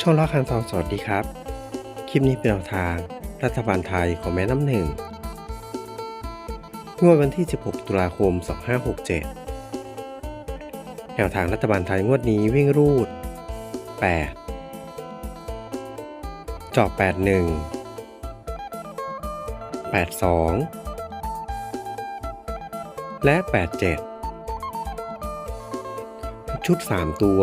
ช่องละคันทองสวัสดีครับ คลิปนี้เป็นแนวทางรัฐบาลไทยของแม่น้ำหนึ่งงวดวันที่ 16 ตุลาคม 2567 แนวทางรัฐบาลไทยงวดนี้วิ่งรูด 8 จอบ 81 82 และ 87 ชุด 3 ตัว